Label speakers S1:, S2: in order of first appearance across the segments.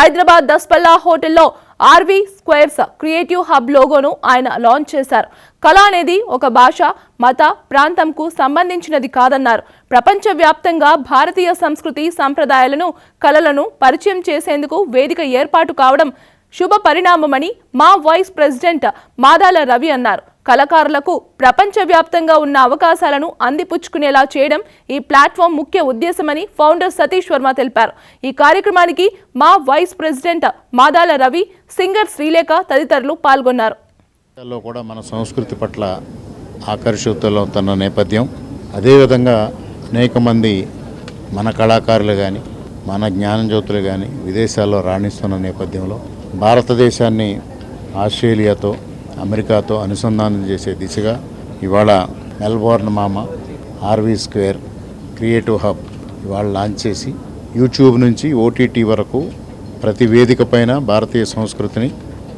S1: హైదరాబాద్ దస్పల్లా హోటల్లో R V squares creative hub లోగోను ఆయన launch చేశారు. కళ అనేది ఒక భాష మత ప్రాంతంకు సంబంధించినది కాదన్నారు. ప్రపంచవ్యాప్తంగా భారతీయ సంస్కృతి సంప్రదాయాలను కళలను పరిచయం చేసేందుకు వేదిక ఏర్పాటు కావడం శుభ పరిణామమని మా వైస్ ప్రెసిడెంట్ మాదాల రవి అన్నారు. కళాకారులకు ప్రపంచవ్యాప్తంగా ఉన్న అవకాశాలను అందిపుచ్చుకునేలా చేయడం ఈ ప్లాట్ఫామ్ ముఖ్య ఉద్దేశమని ఫౌండర్ సతీష్ వర్మ తెలిపారు. ఈ కార్యక్రమానికి మా vice president Madala Ravi singer Sreelekha తదితరులు పాల్గొన్నారు.
S2: కూడా మన సంస్కృతి పట్ల ఆకర్షితులవుతున్న నేపథ్యం. అదేవిధంగా అనేక మంది మన కళాకారులు కానీ మన జ్ఞానజ్యోతులు కానీ విదేశాల్లో రాణిస్తున్న నేపథ్యంలో భారతదేశాన్ని ఆస్ట్రేలియాతో అమెరికాతో అనుసంధానం చేసే దిశగా ఇవాళ Melbourne Mama RV square creative hub ఇవాళ లాంచ్ చేసి యూట్యూబ్ నుంచి ఓటీటీ వరకు ప్రతి వేదిక పైన భారతీయ సంస్కృతిని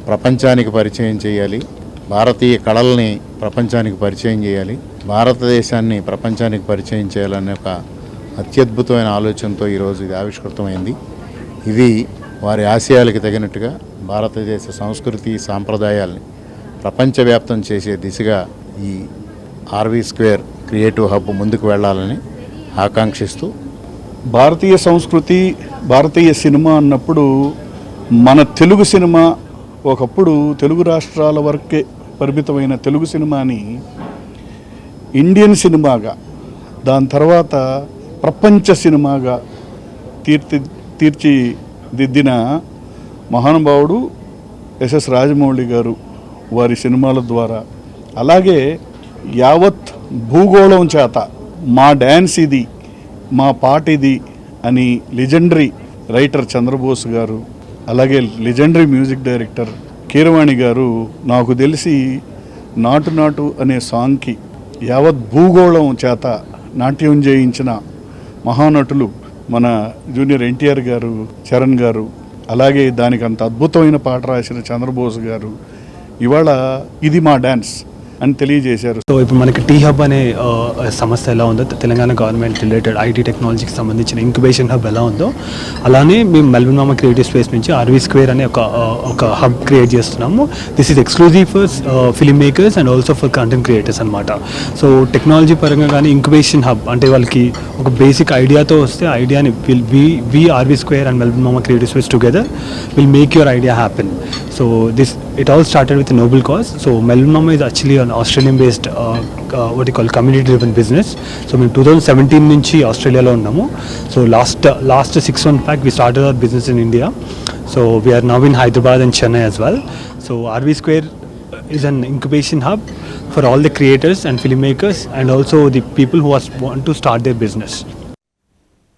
S2: ప్రపంచానికి పరిచయం చేయాలి. భారతీయ కళల్ని ప్రపంచానికి పరిచయం చేయాలి. భారతదేశాన్ని ప్రపంచానికి పరిచయం చేయాలనే ఒక అత్యద్భుతమైన ఆలోచనతో ఈరోజు ఇది ఆవిష్కృతమైంది. ఇది వారి ఆశయాలకు తగినట్టుగా భారతదేశ సంస్కృతి సాంప్రదాయాల్ని ప్రపంచవ్యాప్తం చేసే దిశగా ఈ ఆర్వీ స్క్వేర్ క్రియేటివ్ హబ్ ముందుకు వెళ్ళాలని ఆకాంక్షిస్తూ
S3: భారతీయ సంస్కృతి భారతీయ సినిమా అన్నప్పుడు మన తెలుగు సినిమా ఒకప్పుడు తెలుగు రాష్ట్రాల వరకే పరిమితమైన తెలుగు సినిమాని ఇండియన్ సినిమాగా దాని తర్వాత ప్రపంచ సినిమాగా తీర్చి తీర్చిదిద్దిన మహానుభావుడు ఎస్ఎస్ రాజమౌళి గారు వారి సినిమాల ద్వారా. అలాగే యావత్ భూగోళం చేత మా డ్యాన్స్ ఇది మా పాట ఇది అని లిజెండరీ రైటర్ చంద్రబోస్ గారు అలాగే లిజెండరీ మ్యూజిక్ డైరెక్టర్ కీరవాణి గారు నాకు తెలిసి నాటు నాటు అనే సాంగ్కి యావత్ భూగోళం చేత నాట్యం చేయించిన మహానటులు మన జూనియర్ ఎన్టీఆర్ గారు చరణ్ గారు అలాగే దానికి అంత అద్భుతమైన పాట రాసిన చంద్రబోస్ గారు ఇవాళ ఇది మా డ్యాన్స్ అని తెలియజేశారు.
S4: సో ఇప్పుడు మనకి టీ హబ్ అనే సమస్య ఎలా ఉందో తెలంగాణ గవర్నమెంట్ రిలేటెడ్ ఐటీ టెక్నాలజీకి సంబంధించిన ఇంక్యుబేషన్ హబ్ ఎలా ఉందో అలానే మేము మెల్బన్ మామ క్రియేటివ్ స్పేస్ నుంచి ఆర్వీ స్క్వేర్ అనే ఒక ఒక హబ్ క్రియేట్ చేస్తున్నాము. This is exclusive for film makers and also for content creators అనమాట సో టెక్నాలజీ పరంగా కానీ ఇంక్యుబేషన్ హబ్ అంటే వాళ్ళకి ఒక బేసిక్ ఐడియాతో వస్తే ఐడియాని will we we RV square and Melbourne Mama creative space together will make your idea happen so this it all started with noble cause so Melbourne Mama is actually an Australian-based uh, uh, what you call community-driven business. So మేము two thousand seventeen నుంచి ఆస్ట్రేలియాలో ఉన్నాము so last last six one pack we started our business in India so we are now in Hyderabad and Chennai as well so RV square is an incubation hub for all the creators and filmmakers and also the people who was, want to start their business.